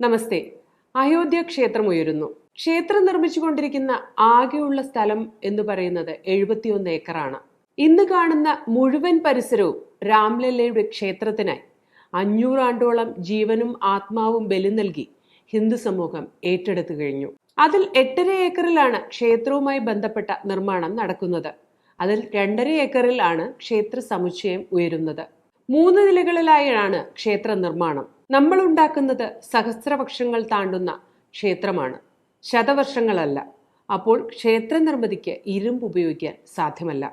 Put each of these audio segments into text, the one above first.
നമസ്തേ. അയോധ്യ ക്ഷേത്രം ഉയരുന്നു. ക്ഷേത്രം നിർമ്മിച്ചുകൊണ്ടിരിക്കുന്ന ആകെയുള്ള സ്ഥലം എന്ന് പറയുന്നത് എഴുപത്തിയൊന്ന് ഏക്കറാണ്. ഇന്ന് കാണുന്ന മുഴുവൻ പരിസരവും രാംലല്ലയുടെ ക്ഷേത്രത്തിനായി അഞ്ഞൂറാണ്ടോളം ജീവനും ആത്മാവും ബലി നൽകി ഹിന്ദു സമൂഹം ഏറ്റെടുത്തു കഴിഞ്ഞു. അതിൽ എട്ടര ഏക്കറിലാണ് ക്ഷേത്രവുമായി ബന്ധപ്പെട്ട നിർമ്മാണം നടക്കുന്നത്. അതിൽ രണ്ടര ഏക്കറിലാണ് ക്ഷേത്ര സമുച്ചയം ഉയരുന്നത്. മൂന്ന് നിലകളിലായാണ് ക്ഷേത്ര നിർമ്മാണം. നമ്മൾ ഉണ്ടാക്കുന്നത് സഹസ്രവർഷങ്ങൾ താണ്ടുന്ന ക്ഷേത്രമാണ്. ശതവർഷങ്ങളല്ല. അപ്പോൾ ക്ഷേത്ര നിർമ്മിതിക്ക് ഇരുമ്പ് ഉപയോഗിക്കാൻ സാധ്യമല്ല.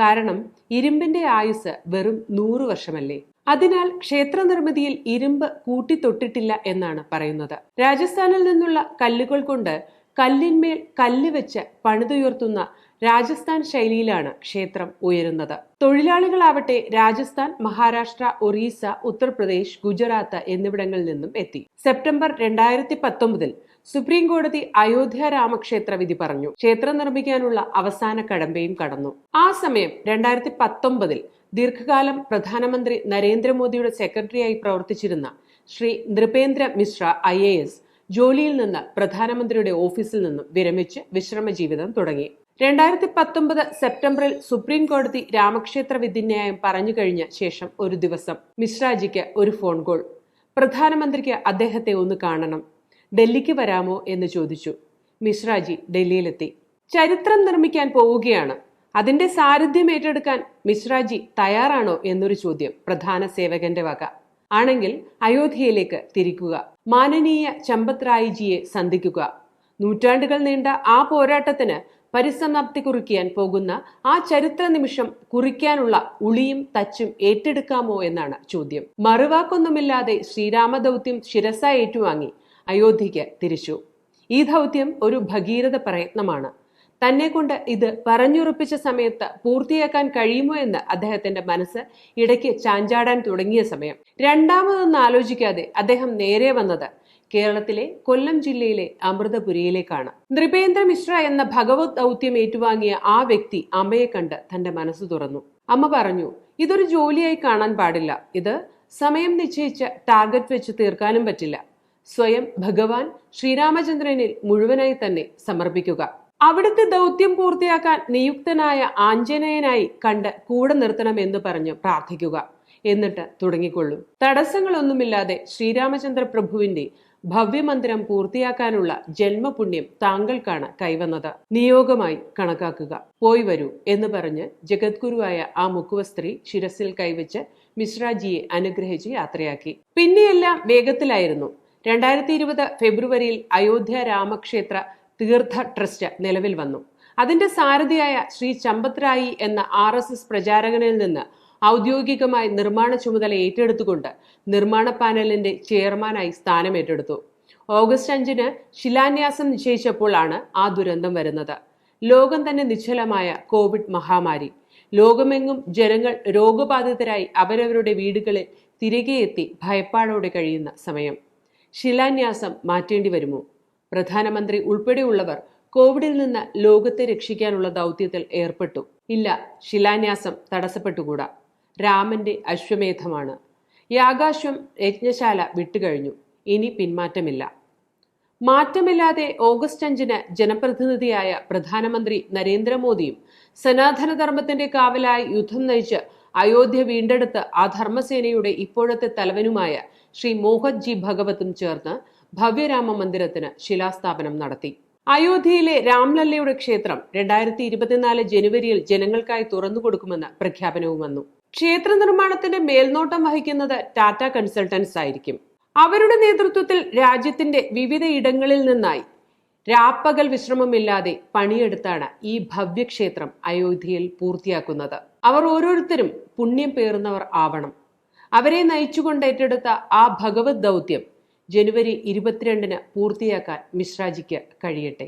കാരണം ഇരുമ്പിന്റെ ആയുസ് വെറും നൂറ് വർഷമല്ലേ. അതിനാൽ ക്ഷേത്ര നിർമ്മിതിയിൽ ഇരുമ്പ് കൂട്ടിത്തൊട്ടിട്ടില്ല എന്നാണ് പറയുന്നത്. രാജസ്ഥാനിൽ നിന്നുള്ള കല്ലുകൾ കൊണ്ട് കല്ലിന്മേൽ കല്ല് വെച്ച് പണിതുയർത്തുന്ന രാജസ്ഥാൻ ശൈലിയിലാണ് ക്ഷേത്രം ഉയരുന്നത്. തൊഴിലാളികളാവട്ടെ രാജസ്ഥാൻ മഹാരാഷ്ട്ര ഒറീസ ഉത്തർപ്രദേശ് ഗുജറാത്ത് എന്നിവിടങ്ങളിൽ നിന്നും എത്തി. സെപ്റ്റംബർ രണ്ടായിരത്തി പത്തൊമ്പതിൽ സുപ്രീം കോടതി അയോധ്യ രാമക്ഷേത്ര വിധി പറഞ്ഞു. ക്ഷേത്രം നിർമ്മിക്കാനുള്ള അവസാന കടമ്പയും കടന്നു. ആ സമയം രണ്ടായിരത്തി പത്തൊമ്പതിൽ ദീർഘകാലം പ്രധാനമന്ത്രി നരേന്ദ്രമോദിയുടെ സെക്രട്ടറിയായി പ്രവർത്തിച്ചിരുന്ന Shri Nripendra Mishra I A S ജോലിയിൽ നിന്ന് പ്രധാനമന്ത്രിയുടെ ഓഫീസിൽ നിന്നും വിരമിച്ച് വിശ്രമ ജീവിതം തുടങ്ങി. രണ്ടായിരത്തി പത്തൊമ്പത് സെപ്റ്റംബറിൽ സുപ്രീം കോടതി രാമക്ഷേത്ര വിധിന്യായം പറഞ്ഞു കഴിഞ്ഞ ശേഷം ഒരു ദിവസം മിശ്രാജിക്ക് ഒരു ഫോൺ കോൾ. പ്രധാനമന്ത്രിക്ക് അദ്ദേഹത്തെ ഒന്ന് കാണണം. ഡൽഹിക്ക് വരാമോ എന്ന് ചോദിച്ചു. മിശ്രാജി ഡൽഹിയിലെത്തി. ചരിത്രം നിർമ്മിക്കാൻ പോവുകയാണ്. അതിന്റെ സാരഥ്യം ഏറ്റെടുക്കാൻ മിശ്രാജി തയ്യാറാണോ എന്നൊരു ചോദ്യം പ്രധാന സേവകന്റെ വക. ആണെങ്കിൽ അയോധ്യയിലേക്ക് തിരിക്കുക. മാനനീയ ചമ്പത് റായിജിയെ സന്ധിക്കുക. നൂറ്റാണ്ടുകൾ നീണ്ട ആ പോരാട്ടത്തിന് പരിസമാപ്തി കുറിക്കാൻ പോകുന്ന ആ ചരിത്ര നിമിഷം കുറിക്കാനുള്ള ഉളിയും തച്ചും ഏറ്റെടുക്കാമോ എന്നാണ് ചോദ്യം. മറുവാക്കൊന്നുമില്ലാതെ ശ്രീരാമദൗത്യം ശിരസ ഏറ്റുവാങ്ങി അയോധ്യയ്ക്ക് തിരിച്ചു. ഈ ദൗത്യം ഒരു ഭഗീരഥ പ്രയത്നമാണ്. തന്നെ കൊണ്ട് ഇത് പറഞ്ഞുറപ്പിച്ച സമയത്ത് പൂർത്തിയാക്കാൻ കഴിയുമോ എന്ന് അദ്ദേഹത്തിന്റെ മനസ്സ് ഇടയ്ക്ക് ചാഞ്ചാടാൻ തുടങ്ങിയ സമയം. രണ്ടാമതൊന്നും ആലോചിക്കാതെ അദ്ദേഹം നേരെ വന്നത് കേരളത്തിലെ കൊല്ലം ജില്ലയിലെ അമൃതപുരിയിലേക്കാണ്. നൃപേന്ദ്ര മിശ്ര എന്ന ഭഗവത് ദൗത്യം ഏറ്റുവാങ്ങിയ ആ വ്യക്തി അമ്മയെ കണ്ട് തന്റെ മനസ്സ് തുറന്നു. അമ്മ പറഞ്ഞു ഇതൊരു ജോലിയായി കാണാൻ പാടില്ല. ഇത് സമയം നിശ്ചയിച്ച ടാർഗറ്റ് വെച്ച് തീർക്കാനും പറ്റില്ല. സ്വയം ഭഗവാൻ ശ്രീരാമചന്ദ്രനിൽ മുഴുവനായി തന്നെ സമർപ്പിക്കുക. അവിടുത്തെ ദൗത്യം പൂർത്തിയാക്കാൻ നിയുക്തനായ ആഞ്ജനേയനായി കണ്ട് കൂടെ നിർത്തണമെന്ന് പറഞ്ഞു പ്രാർത്ഥിക്കുക. എന്നിട്ട് തുടങ്ങിക്കൊള്ളൂ. തടസ്സങ്ങളൊന്നുമില്ലാതെ ശ്രീരാമചന്ദ്ര പ്രഭുവിന്റെ ഭവ്യമന്ദിരം പൂർത്തിയാക്കാനുള്ള ജന്മപുണ്യം താങ്കൾക്കാണ് കൈവന്നത്. നിയോഗമായി കണക്കാക്കുക. പോയി വരൂ എന്ന് പറഞ്ഞ് ജഗദ്ഗുരുവായ ആ മുക്കുവസ്ത്രീ ശിരസിൽ കൈവച്ച് മിശ്രാജിയെ അനുഗ്രഹിച്ച് യാത്രയാക്കി. പിന്നെയെല്ലാം വേഗത്തിലായിരുന്നു. രണ്ടായിരത്തി ഇരുപത് ഫെബ്രുവരിയിൽ അയോധ്യ രാമക്ഷേത്ര തീർത്ഥ ട്രസ്റ്റ് നിലവിൽ വന്നു. അതിന്റെ സാരഥിയായ ശ്രീ ചമ്പത്രായി എന്ന ആർ എസ് എസ് പ്രചാരകനിൽ നിന്ന് ഔദ്യോഗികമായി നിർമ്മാണ ചുമതല ഏറ്റെടുത്തുകൊണ്ട് നിർമ്മാണ പാനലിന്റെ ചെയർമാനായി സ്ഥാനം ഏറ്റെടുത്തു. ഓഗസ്റ്റ് അഞ്ചിന് ശിലാന്യാസം നിശ്ചയിച്ചപ്പോഴാണ് ആ ദുരന്തം വരുന്നത്. ലോകം തന്നെ നിശ്ചലമായ കോവിഡ് മഹാമാരി. ലോകമെങ്ങും ജനങ്ങൾ രോഗബാധിതരായി അവരവരുടെ വീടുകളിൽ തിരികെ എത്തി ഭയപ്പാടോടെ കഴിയുന്ന സമയം. ശിലാന്യാസം മാറ്റേണ്ടി വരുമോ? പ്രധാനമന്ത്രി ഉൾപ്പെടെയുള്ളവർ കോവിഡിൽ നിന്ന് ലോകത്തെ രക്ഷിക്കാനുള്ള ദൗത്യത്തിൽ ഏർപ്പെട്ടു. ഇല്ല ശിലാന്യാസം തടസ്സപ്പെട്ടുകൂടാ. രാമന്റെ അശ്വമേധമാണ്. യാഗാശ്വം യജ്ഞശാല വിട്ടുകഴിഞ്ഞു. ഇനി പിന്മാറ്റമില്ല. മാറ്റമില്ലാതെ ഓഗസ്റ്റ് അഞ്ചിന് ജനപ്രതിനിധിയായ പ്രധാനമന്ത്രി നരേന്ദ്രമോദിയും സനാതനധർമ്മത്തിന്റെ കാവലായി യുദ്ധം നയിച്ച് അയോധ്യ വീണ്ടെടുത്ത് ആ ധർമ്മസേനയുടെ ഇപ്പോഴത്തെ തലവനുമായ ശ്രീ മോഹൻജി ഭഗവത്തും ചേർന്ന് ഭവ്യരാമ മന്ദിരത്തിന് ശിലാസ്ഥാപനം നടത്തി. അയോധ്യയിലെ രാംലല്ലയുടെ ക്ഷേത്രം രണ്ടായിരത്തി ഇരുപത്തിനാല് ജനുവരിയിൽ ജനങ്ങൾക്കായി തുറന്നു കൊടുക്കുമെന്ന് പ്രഖ്യാപനവും വന്നു. ക്ഷേത്ര നിർമ്മാണത്തിന്റെ മേൽനോട്ടം വഹിക്കുന്നത് ടാറ്റ കൺസൾട്ടൻസ് ആയിരിക്കും. അവരുടെ നേതൃത്വത്തിൽ രാജ്യത്തിന്റെ വിവിധ ഇടങ്ങളിൽ നിന്നായി രാപ്പകൽ വിശ്രമമില്ലാതെ പണിയെടുത്താണ് ഈ ഭവ്യക്ഷേത്രം അയോധ്യയിൽ പൂർത്തിയാക്കുന്നത്. അവർ ഓരോരുത്തരും പുണ്യം പേറുന്നവർ ആവണം. അവരെ നയിച്ചുകൊണ്ട് ഏറ്റെടുത്ത ആ ഭഗവത് ദൗത്യം ജനുവരി ഇരുപത്തിരണ്ടിന് പൂർത്തിയാക്കാൻ മിശ്രാജിക്ക് കഴിയട്ടെ.